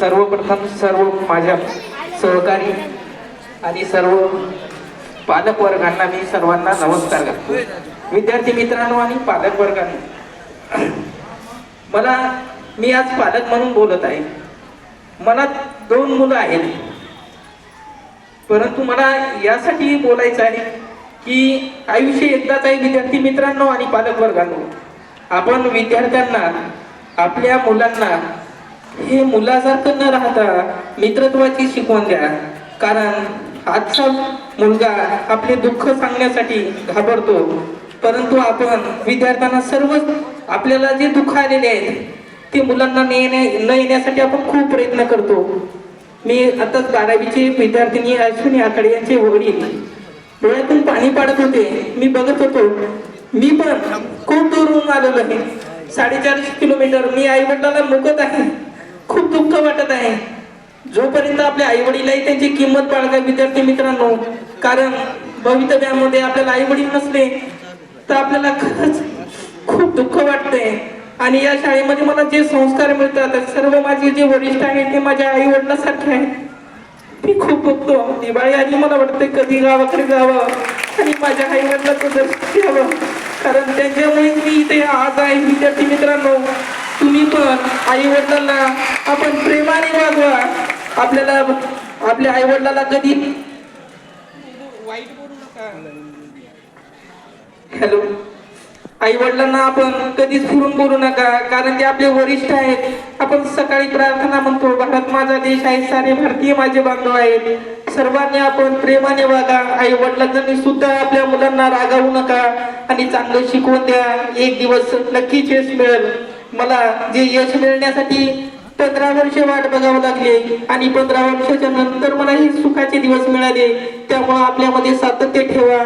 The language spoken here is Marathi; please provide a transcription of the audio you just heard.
सर्वप्रथम सर्व माझ्या सहकारी आणि सर्व पालक वर्गांना मी सर्वांना नमस्कार करतो. विद्यार्थी मित्रांनो आणि पालक वर्गांनो. मला मी आज पालक म्हणून बोलत आहे. मला दोन मुलं आहेत. परंतु मला यासाठी बोलायचं आहे की आयुष्य एकदाच आहे विद्यार्थी मित्रांनो आणि पालक वर्गांनो. आपण विद्यार्थ्यांना आपल्या मुलांना हे मुलासारखं न राहता मित्रत्वाची शिकवण द्या. कारण आजचा मुलगा आपले दुःख सांगण्यासाठी घाबरतो. परंतु आपण विद्यार्थ्यांना सर्व आपल्याला जे दुःख आलेले आहेत ते मुलांना नेण्या न येण्यासाठी आपण खूप प्रयत्न करतो. मी आताच बारावीची विद्यार्थिनी अश्विनी आकडे यांचे वडील. डोळ्यातून पाणी पाडत होते. मी बघत होतो. मी पण खूप दूरून आलेलो आहे. साडेचारशे किलोमीटर मी आई वडिलांना मुकत आहे. दुःख आहे. जोपर्यंत आपल्या आई वडीलही त्यांची किंमत बाळगा विद्यार्थी मित्रांनो कारण भवितव्यामध्ये आपल्याला आई वडील नसले तर आपल्याला खरंच खूप दुःख वाटतंय. आणि या शाळेमध्ये मला जे संस्कार मिळतात सर्व माझे जे वरिष्ठ आहेत ते माझ्या आई वडिलांसारखे आहेत. मी खूप बघतो दिवाळी आली मला वाटतं कधी गावाकडे जावं आणि माझ्या आई वडिलांचं दर्शन घ्यावं. कारण त्यांच्यामुळे मी इथे आज आहे विद्यार्थी मित्रांनो. तुम्ही आईवडिलांना आई वडिलांना आपण प्रेमाने वागवा आपल्याला आपल्या आई वडिलांना कधी वाईट बोलू नका हॅलो? आई वडिलांना आपण कधीच फिरून बोलू नका कारण ते आपले वरिष्ठ आहेत. आपण सकाळी प्रार्थना म्हणतो भारत माझा देश आहे सारे भारतीय माझे बांधव आहेत. सर्वांनी आपण प्रेमाने वागा आई वडिलांनी सुद्धा आपल्या मुलांना रागावू नका आणि चांगलं शिकवून द्या. एक दिवस नक्कीच यश मिळेल. मला जे यश मिळण्यासाठी पंधरा वर्ष वाट बघावं लागले आणि पंधरा वर्षाच्या नंतर मला हे सुखाचे दिवस मिळाले. त्यामुळे आपल्यामध्ये सातत्य ठेवा.